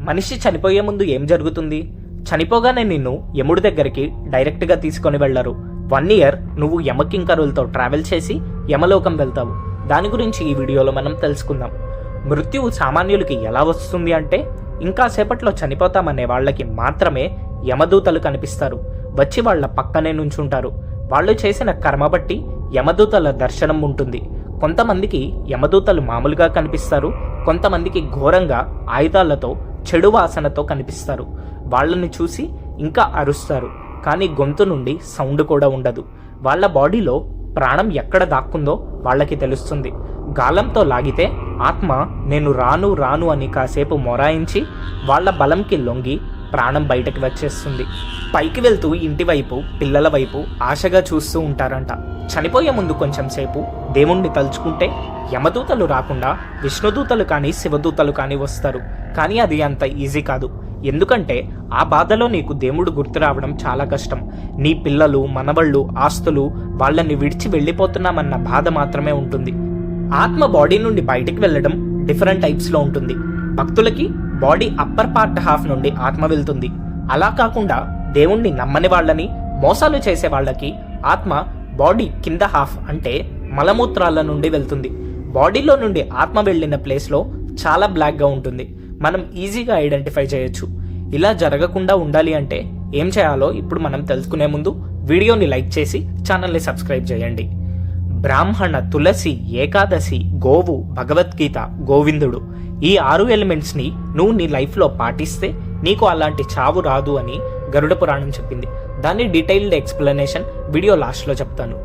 మనిషి చనిపోయే ముందు ఏం జరుగుతుంది? చనిపోగానే నిన్ను యముడి దగ్గరికి డైరెక్ట్గా తీసుకొని వెళ్ళరు వన్ ఇయర్ నువ్వు యమకింకరులతో ట్రావెల్ చేసి యమలోకం వెళ్తావు. దాని గురించి ఈ వీడియోలో మనం తెలుసుకుందాం. మృత్యువు సామాన్యులకి ఎలా వస్తుంది అంటే ఇంకా సేపట్లో చనిపోతామనే వాళ్ళకి మాత్రమే యమదూతలు కనిపిస్తారు. వచ్చి వాళ్ళ పక్కనే నుంచుంటారు. వాళ్ళు చేసిన కర్మ బట్టి యమదూతల దర్శనం ఉంటుంది. కొంతమందికి యమదూతలు మామూలుగా కనిపిస్తారు. కొంతమందికి ఘోరంగా ఆయుధాలతో చెడు వాసనతో కనిపిస్తారు. వాళ్ళని చూసి ఇంకా అరుస్తారు. కానీ గొంతు నుండి సౌండ్ కూడా ఉండదు. వాళ్ళ బాడీలో ప్రాణం ఎక్కడ దాక్కుందో వాళ్ళకి తెలుస్తుంది. గాలంతో లాగితే ఆత్మ నేను రాను రాను అని కాసేపు మొరాయించి వాళ్ళ బలంకి లొంగి ప్రాణం బయటకు వచ్చేస్తుంది. పైకి వెళ్తూ ఇంటి వైపు పిల్లల వైపు ఆశగా చూస్తూ ఉంటారంట. చనిపోయే ముందు కొంచెం సేపు దేవుణ్ణి తలుచుకుంటే యమదూతలు రాకుండా విష్ణుదూతలు కానీ శివదూతలు కానీ వస్తారు. కానీ అది అంత ఈజీ కాదు. ఎందుకంటే ఆ బాధలో నీకు దేవుడు గుర్తు రావడం చాలా కష్టం. నీ పిల్లలు మనవళ్ళు ఆస్తులు వాళ్ళని విడిచి వెళ్ళిపోతున్నామన్న బాధ మాత్రమే ఉంటుంది. ఆత్మ బాడీ నుండి బయటికి వెళ్ళడం డిఫరెంట్ టైప్స్లో ఉంటుంది. భక్తులకి బాడీ అప్పర్ పార్ట్ హాఫ్ నుండి ఆత్మ వెళ్తుంది. అలా కాకుండా దేవుణ్ణి నమ్మని వాళ్ళని మోసాలు చేసే వాళ్ళకి ఆత్మ బాడీ కింద హాఫ్ అంటే మలమూత్రాల నుండి వెళ్తుంది. బాడీలో నుండి ఆత్మ వెళ్ళిన ప్లేస్లో చాలా బ్లాక్గా ఉంటుంది. మనం ఈజీగా ఐడెంటిఫై చేయొచ్చు. ఇలా జరగకుండా ఉండాలి అంటే ఏం చేయాలో ఇప్పుడు మనం తెలుసుకునే ముందు వీడియోని లైక్ చేసి ఛానల్ని సబ్స్క్రైబ్ చేయండి. బ్రాహ్మణ తులసి ఏకాదశి గోవు భగవద్గీత గోవిందుడు. ఈ ఆరు ఎలిమెంట్స్ని నువ్వు నీ లైఫ్లో పాటిస్తే నీకు అలాంటి చావు రాదు అని గరుడ పురాణం చెప్పింది. దాని డీటెయిల్డ్ ఎక్స్ప్లెనేషన్ వీడియో లాస్ట్లో చెప్తాను.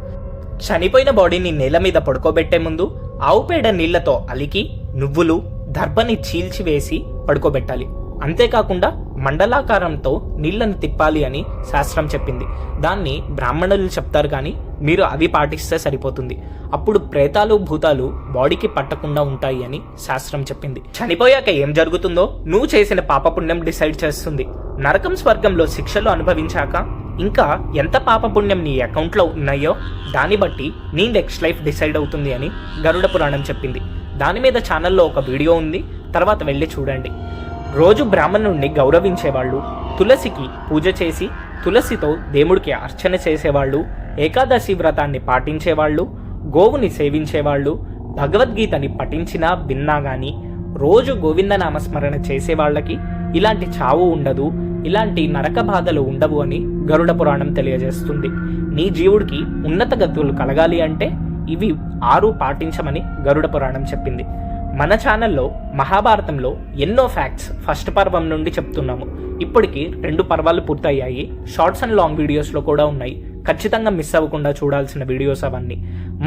చనిపోయిన బాడీని నేల మీద పడుకోబెట్టే ముందు ఆవు పేడ నీళ్ళతో అలికి నువ్వులు దర్భని చీల్చివేసి పడుకోబెట్టాలి. అంతేకాకుండా మండలాకారంతో నీళ్ళను తిప్పాలి అని శాస్త్రం చెప్పింది. దాన్ని బ్రాహ్మణులు చెప్తారు కానీ మీరు అవి పాటిస్తే సరిపోతుంది. అప్పుడు ప్రేతాలు భూతాలు బాడీకి పట్టకుండా ఉంటాయి అని శాస్త్రం చెప్పింది. చనిపోయాక ఏం జరుగుతుందో నువ్వు చేసిన పాపపుణ్యం డిసైడ్ చేస్తుంది. నరకం స్వర్గంలో శిక్షలు అనుభవించాక ఇంకా ఎంత పాపపుణ్యం నీ అకౌంట్లో ఉన్నాయో దాన్ని బట్టి నీ నెక్స్ట్ లైఫ్ డిసైడ్ అవుతుంది అని గరుడ పురాణం చెప్పింది. దాని మీద ఛానల్లో ఒక వీడియో ఉంది. తర్వాత వెళ్ళి చూడండి. రోజు బ్రాహ్మణుణ్ణి గౌరవించేవాళ్ళు తులసికి పూజ చేసి తులసితో దేవుడికి అర్చన చేసేవాళ్ళు ఏకాదశి వ్రతాన్ని పాటించేవాళ్ళు గోవుని సేవించేవాళ్ళు భగవద్గీతని పఠించినా విన్నా గాని రోజు గోవింద నామస్మరణ చేసేవాళ్ళకి ఇలాంటి చావు ఉండదు ఇలాంటి నరక బాధలు ఉండవు అని గరుడ పురాణం తెలియజేస్తుంది. నీ జీవుడికి ఉన్నత గతులు కలగాలి అంటే ఇవి ఆరు పాటించమని గరుడ పురాణం చెప్పింది. మన ఛానల్లో మహాభారతంలో ఎన్నో ఫ్యాక్ట్స్ ఫస్ట్ పర్వం నుండి చెప్తున్నాము. ఇప్పటికి రెండు పర్వాలు పూర్తయ్యాయి. షార్ట్స్ అండ్ లాంగ్ వీడియోస్లో కూడా ఉన్నాయి. ఖచ్చితంగా మిస్ అవ్వకుండా చూడాల్సిన వీడియోస్ అవన్నీ.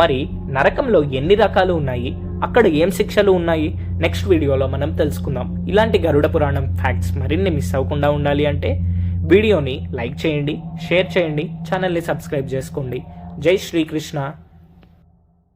మరి నరకంలో ఎన్ని రకాలు ఉన్నాయి? అక్కడ ఏం శిక్షలు ఉన్నాయి? నెక్స్ట్ వీడియోలో మనం తెలుసుకుందాం. ఇలాంటి గరుడ పురాణం ఫ్యాక్ట్స్ మరిన్ని మిస్ అవ్వకుండా ఉండాలి అంటే వీడియోని లైక్ చేయండి షేర్ చేయండి ఛానల్ని సబ్స్క్రైబ్ చేసుకోండి. జై శ్రీకృష్ణ